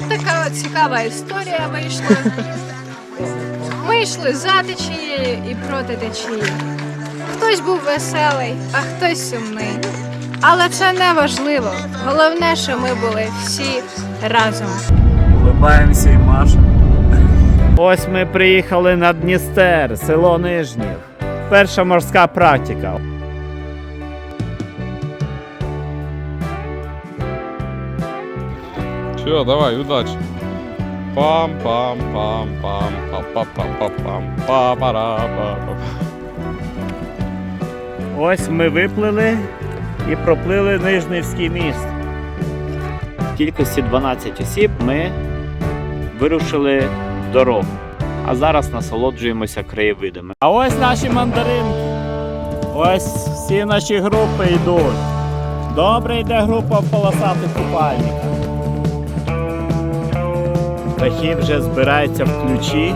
от така цікава історія вийшла. Ми йшли за течією і проти течії. Хтось був веселий, а хтось сумний. Але це не важливо. Головне, що ми були всі разом. Улибаємося і машемо. Ось ми приїхали на Дністер, село Нижніх. Перша морська практика. Па пара па па Ось ми виплили і проплили Нижнівський міст. В кількості 12 осіб ми вирушили в дорогу. А зараз насолоджуємося краєвидами. А ось наші мандаринки. Ось всі наші групи йдуть. Добре йде група в полосатих купальниках. Птахи вже збираються в ключі.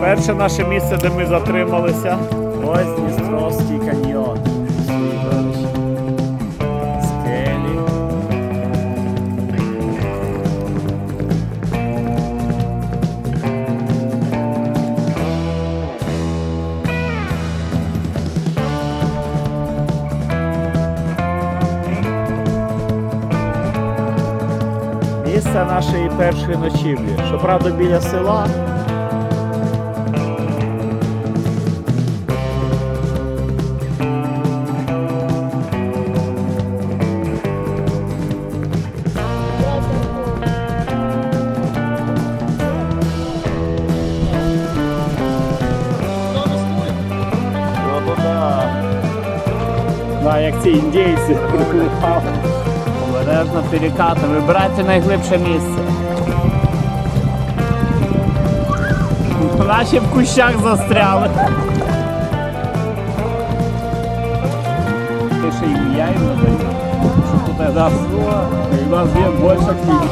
Перше наше місце, де ми затрималися, ось Дністровський каньйон. Нашої першої ночівлі. Щоправда, біля села. Да, як ці індійці. Обережно перекати, вибирайте найглибше місце. Наші в кущах застряли. Ти ще ім'я їм надаєш. Що тут у нас, у нас є більше книг.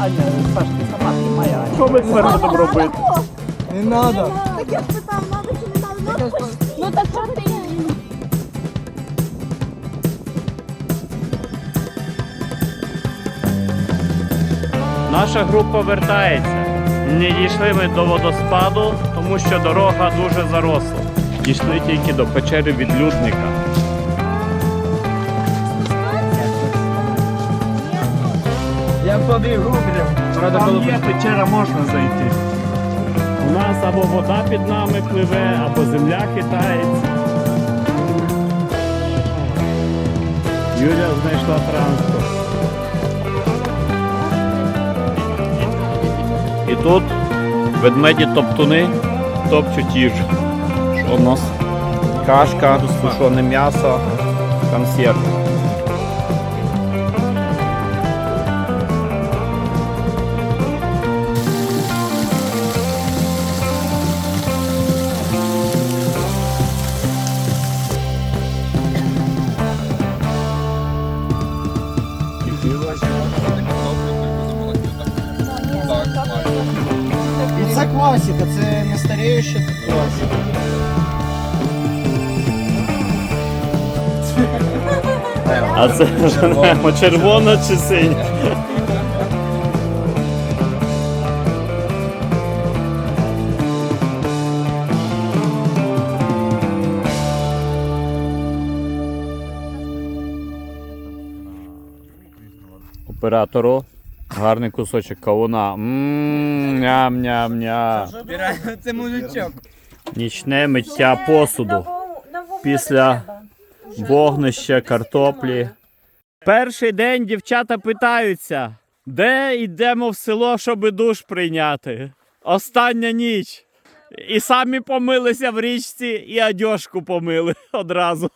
Аня, Саш, ти сама знімай, а що ми тепер будемо робити? Не надо. Так я спитав, надо чи не надо? Ну так що ти? Наша група вертається. Не дійшли ми до водоспаду, тому що дорога дуже заросла. Дійшли тільки до печери відлюдника. Я побігу, блін. Там є печера, можна зайти. У нас або вода під нами пливе, або земля хитається. Юля знайшла транспорт. Тут ведмеді топтуни топчуть їжу. Що у нас? Кашка, сушене м'ясо, консерви. І це не старіюча класика. А це вже не червона чи синя? Оператору гарний кусочок кавуна. Ммм, ням-ням-ням. Це мужичок. Нічне миття посуду. Після вогнища, картоплі. Перший день дівчата питаються, де йдемо в село, щоб душ прийняти. Остання ніч. І самі помилися в річці, і одежку помили одразу.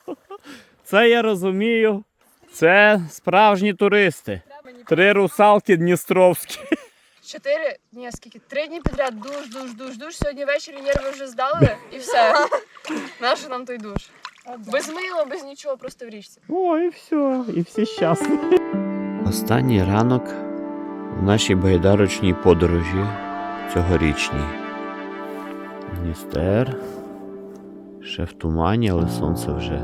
Це я розумію. Це справжні туристи. Три русалки Дністровські. Чотири, ні, скільки? Три дні підряд душ, душ, душ, душ. Сьогодні ввечері нерви вже здали і все. Нащо нам той душ? Без мила, без нічого, просто в річці. О, і все, і всі щасливі. Останній ранок в нашій байдарочній подорожі цьогорічній. Дністер. Ще в тумані, але сонце вже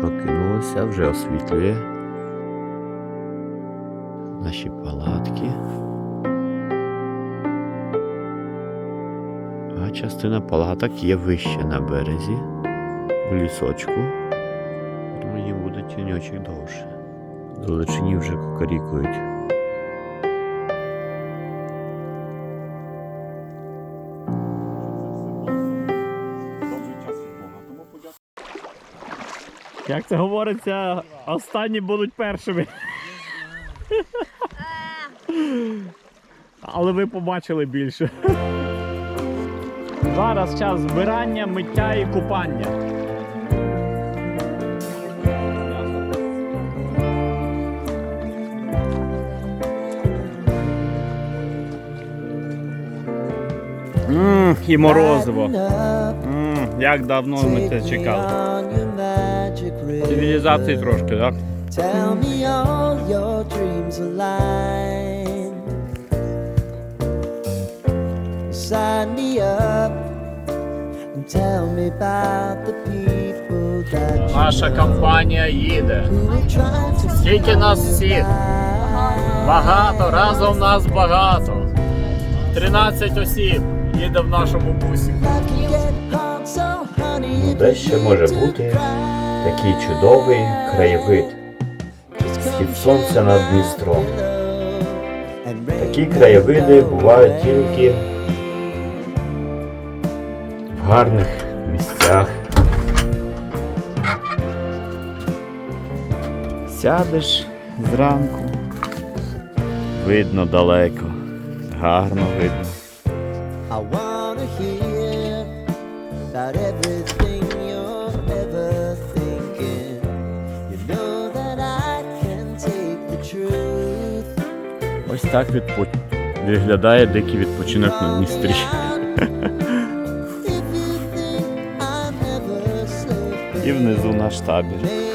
прокинулося, вже освітлює. Наші палатки. А частина палаток є вище на березі, в лісочку. Тому їм буде тіньочок довше. Далечині вже кукарікують. Як це говориться, останні будуть першими. Але ви побачили більше. Зараз час збирання, миття і купання. Ммм, і морозиво. Ммм, як давно ми це чекали. Цивілізації трошки, так? Tell me all your dreams align. Sign me up and tell me about the people that you Наша компанія їде. Скільки нас всіх? Багато, разом нас багато. 13 осіб їде в нашому бусі. If Де ще може бути такий чудовий краєвид. Схід сонця над Дністром. Такі краєвиди бувають тільки гарних місцях. Сядеш зранку, видно далеко, гарно видно. I wanna hear about everything you're ever thinking. You know that I can take the truth. Ось так відпо... виглядає дикий відпочинок на Дністрі. І внизу наш табір.